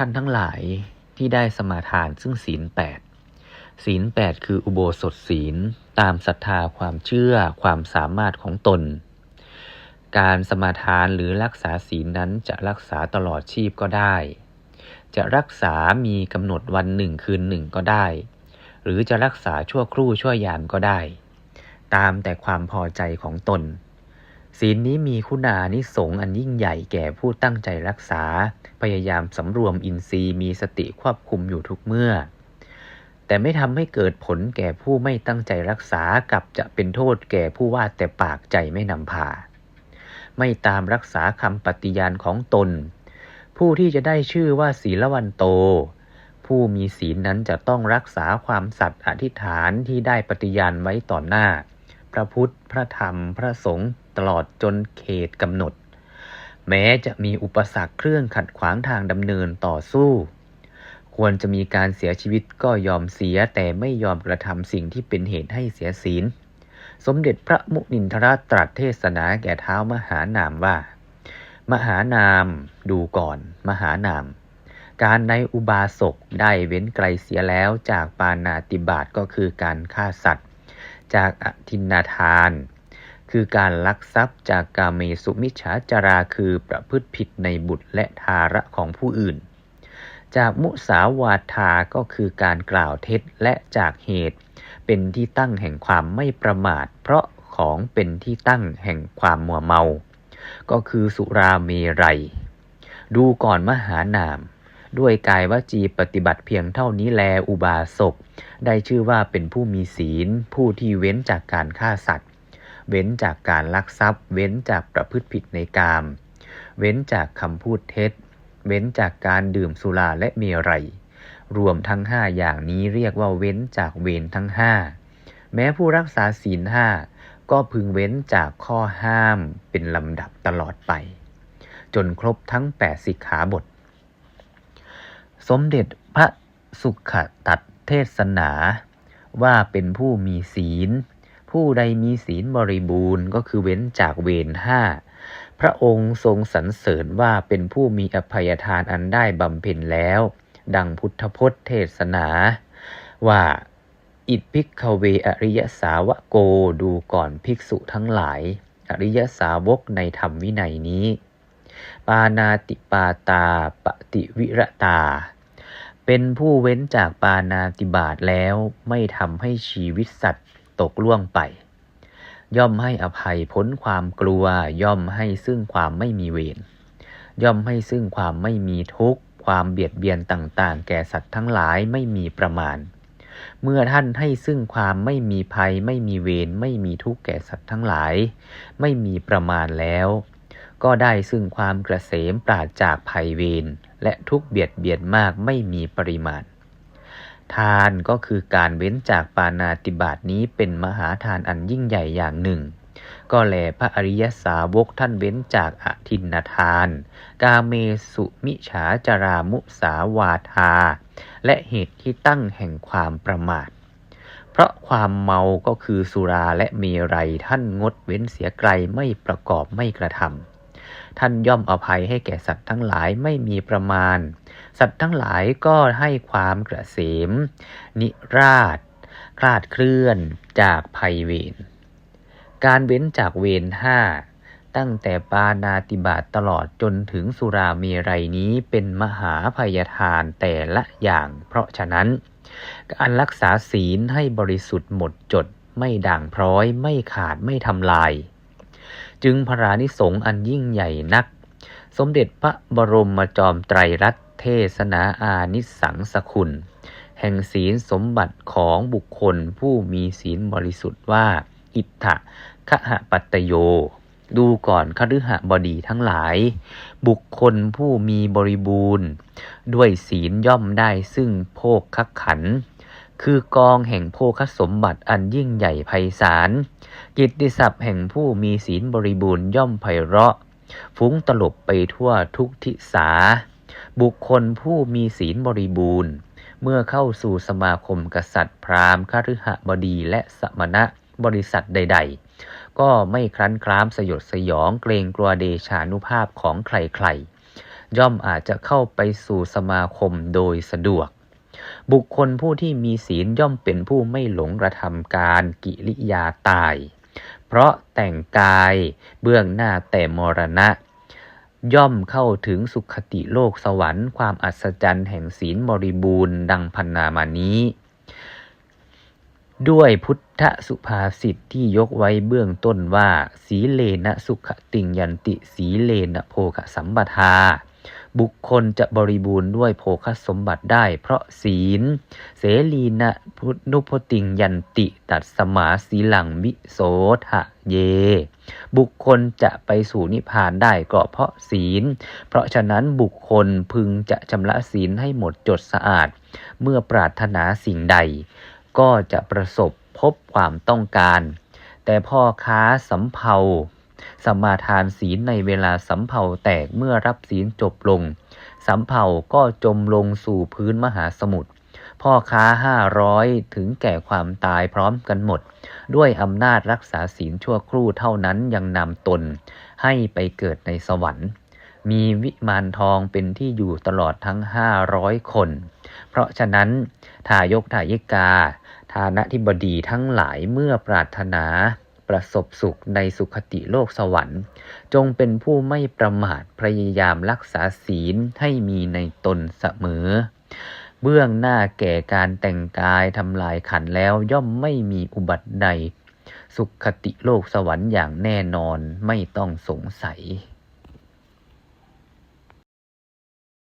ท่านทั้งหลายที่ได้สมาทานซึ่งศีลแปดศีลแปดคืออุโบสถศีลตามศรัทธาความเชื่อความสามารถของตน การสมาทานหรือรักษาศีลนั้นจะรักษาตลอดชีพก็ได้ จะรักษามีกำหนดวันหนึ่งคืนหนึ่งก็ได้ หรือจะรักษาชั่วครู่ชั่วยามก็ได้ ตามแต่ความพอใจของตน ศีลนี้มีคุณานิสงอันยิ่งใหญ่แก่ผู้ตั้งใจรักษา พยายามสำรวมอินทรีย์มีสติควบคุมอยู่ทุกเมื่อ แต่ไม่ทำให้เกิดผลแก่ผู้ไม่ตั้งใจรักษากับจะเป็นโทษแก่ผู้ว่าแต่ปากใจไม่นำพา ไม่ตามรักษาคำปฏิญาณของตน ผู้ที่จะได้ชื่อว่าศีลวันโต ผู้มีศีลนั้นจะต้องรักษาความสัตย์อธิษฐานที่ได้ปฏิญาณไว้ต่อหน้า พระพุทธ พระธรรม พระสงฆ์ตลอดจนเขตกำหนด แม้จะมีอุปสรรคเครื่องขัดขวางทางดำเนินต่อสู้ ควรจะมีการเสียชีวิตก็ยอมเสียแต่ไม่ยอมกระทำสิ่งที่เป็นเหตุให้เสียศีล สมเด็จพระมุนินทราตรัสเทศนาแก่เท้ามหานามว่า มหานามดูก่อน มหานามการในอุบาสกได้เว้นไกลเสียแล้วจากปานาติบาตก็คือการฆ่าสัตว์ จากอทินนาทาน คือการลักทรัพย์จากกาเมสุมิจฉาจาราคือประพฤติผิดในบุตรและทาระของผู้อื่น จากมุสาวาทาก็คือการกล่าวเท็จและจากเหตุ เป็นที่ตั้งแห่งความไม่ประมาท เพราะของเป็นที่ตั้งแห่งความมัวเมา ก็คือสุราเมรัย ดูก่อนมหานาม ด้วยกายวจีปฏิบัติเพียงเท่านี้แลอุบาสก ได้ชื่อว่าเป็นผู้มีศีล ผู้ที่เว้นจากการฆ่าสัตว์ เว้นจากการลักทรัพย์ เว้นจากประพฤติผิดในกาม เว้นจากคำพูดเท็จ เว้นจากการดื่มสุราและเมรัย รวมทั้งห้าอย่างนี้เรียกว่าเว้นจากเวรทั้งห้าแม้ผู้รักษาศีลห้าก็พึงเว้นจากข้อห้ามเป็นลำดับตลอดไป จนครบทั้งแปดสิกขาบท สมเด็จพระสุขตัดเทศนาว่าเป็นผู้มีศีล ผู้ใดมีศีลบริบูรณ์ก็คือเว้นจากเวรห้าพระองค์ทรงสรรเสริญว่าเป็นผู้มีอภัยทานอันได้บำเพ็ญแล้ว ดังพุทธพจน์เทศนา ว่าอิทพิกขเวอริยสาวโกดูก่อนภิกษุทั้งหลาย อริยสาวกในธรรมวินัยนี้ ปานาติปาตาปฏิวิรตา เป็นผู้เว้นจากปานาติบาตแล้วไม่ทำให้ชีวิตสัตว์ตกล่วงไป ย่อมให้อภัยพ้นความกลัว ย่อมให้ซึ่งความไม่มีเวรย่อมให้ซึ่งความไม่มีทุกข์ ความเบียดเบียนต่าง ๆ แก่สัตว์ทั้งหลายไม่มีประมาณ เมื่อท่านให้ซึ่งความไม่มีภัย ไม่มีเวรไม่มีทุกข์แก่สัตว์ทั้งหลาย ไม่มีประมาณแล้ว ก็ได้ซึ่งความกระเสมปราศจากภัยเวรและทุกเบียดเบียนมากไม่มีปริมาณ ทานก็คือการเว้นจากปานาติบาตนี้เป็นมหาทานอันยิ่งใหญ่อย่างหนึ่ง ก็แลพระอริยสาวกท่านเว้นจากอทินาทาน กาเมสุมิฉาจารามุสาวาทา และเหตุที่ตั้งแห่งความประมาทเพราะความเมาก็คือสุราและเมรัยท่านงดเว้นเสียไกลไม่ประกอบไม่กระทำ ท่านย่อมอภัยให้แก่สัตว์ทั้งหลายไม่มีประมาณ สัตว์ทั้งหลายก็ให้ความกระเสม นิราชคลาดเคลื่อนจากภัยเวรการเว้นจากเวรห้าตั้งแต่ปานาติบาตตลอดจนถึงสุราเมรัยนี้เป็นมหาภัยทานแต่ละอย่าง เพราะฉะนั้นการรักษาศีลให้บริสุทธิ์หมดจดไม่ด่างพร้อยไม่ขาดไม่ทำลาย จึงพระรานิสงอันยิ่งใหญ่นัก สมเด็จพระบรมจอมไตรรัตนเทศนาอานิสังสคุณ แห่งศีลสมบัติของบุคคลผู้มีศีลบริสุทธิ์ว่า อิทธะขหปัตตโย ดูก่อนคฤหบดีทั้งหลาย บุคคลผู้มีบริบูรณ์ ด้วยศีลย่อมได้ซึ่งโภคขขันธ คือกองแห่งโภคสมบัติอันยิ่งใหญ่ไพศาล กิตติศัพท์แห่งผู้มีศีลบริบูรณ์ย่อมไพเราะ ฟุ้งตลบไปทั่วทุกทิศา บุคคลผู้มีศีลบริบูรณ์ เมื่อเข้าสู่สมาคมกษัตริย์ พราหมณ์คฤหบดีและสมณะบริษัทใด ๆ ก็ไม่ครั้นครามสยดสยองเกรงกลัวเดชานุภาพของใครๆ ย่อมอาจจะเข้าไปสู่สมาคมโดยสะดวก บุคคลผู้ที่มีศีลย่อมเป็นผู้ไม่หลงกระทำการกิริยาตาย เพราะแต่งกายเบื้องหน้าแต่มรณะ ย่อมเข้าถึงสุขติโลกสวรรค์ความอัศจรรย์แห่งศีลบริบูรณ์ดังพันนามานี้ด้วยพุทธสุภาษิตที่ยกไว้เบื้องต้นว่า สีเลนะสุขติงยันติ สีเลนะโภคสัมปทา บุคคลจะบริบูรณ์ด้วยโภคสมบัติได้ เพราะศีล เสลีนะพุทนุพติงยันติตัดสมาสีหลังวิโสทะเย บุคคลจะไปสู่นิพพานได้ก็เพราะศีล เพราะฉะนั้นบุคคลพึงจะชำระศีลให้หมดจดสะอาด เมื่อปรารถนาสิ่งใด ก็จะประสบพบความต้องการ แต่พ่อค้าสำเภา สมาทานศีลในเวลาสำเภาแตกเมื่อรับศีลจบลง สำเภาก็จมลงสู่พื้นมหาสมุทร พ่อค้าห้าร้อยถึงแก่ความตายพร้อมกันหมด ด้วยอำนาจรักษาศีลชั่วครู่เท่านั้นยังนำตน ให้ไปเกิดในสวรรค์ มีวิมานทองเป็นที่อยู่ตลอดทั้งห้าร้อยคน เพราะฉะนั้นทายกทายิกาทานะธิบดีทั้งหลายเมื่อปรารถนา ประสบสุขในสุขติโลกสวรรค์ จงเป็นผู้ไม่ประมาทพยายามรักษาศีลให้มีในตนเสมอ เบื้องหน้าแก่การแต่งกายทำลายขันแล้วย่อมไม่มีอุบัติใด สุขติโลกสวรรค์อย่างแน่นอนไม่ต้องสงสัย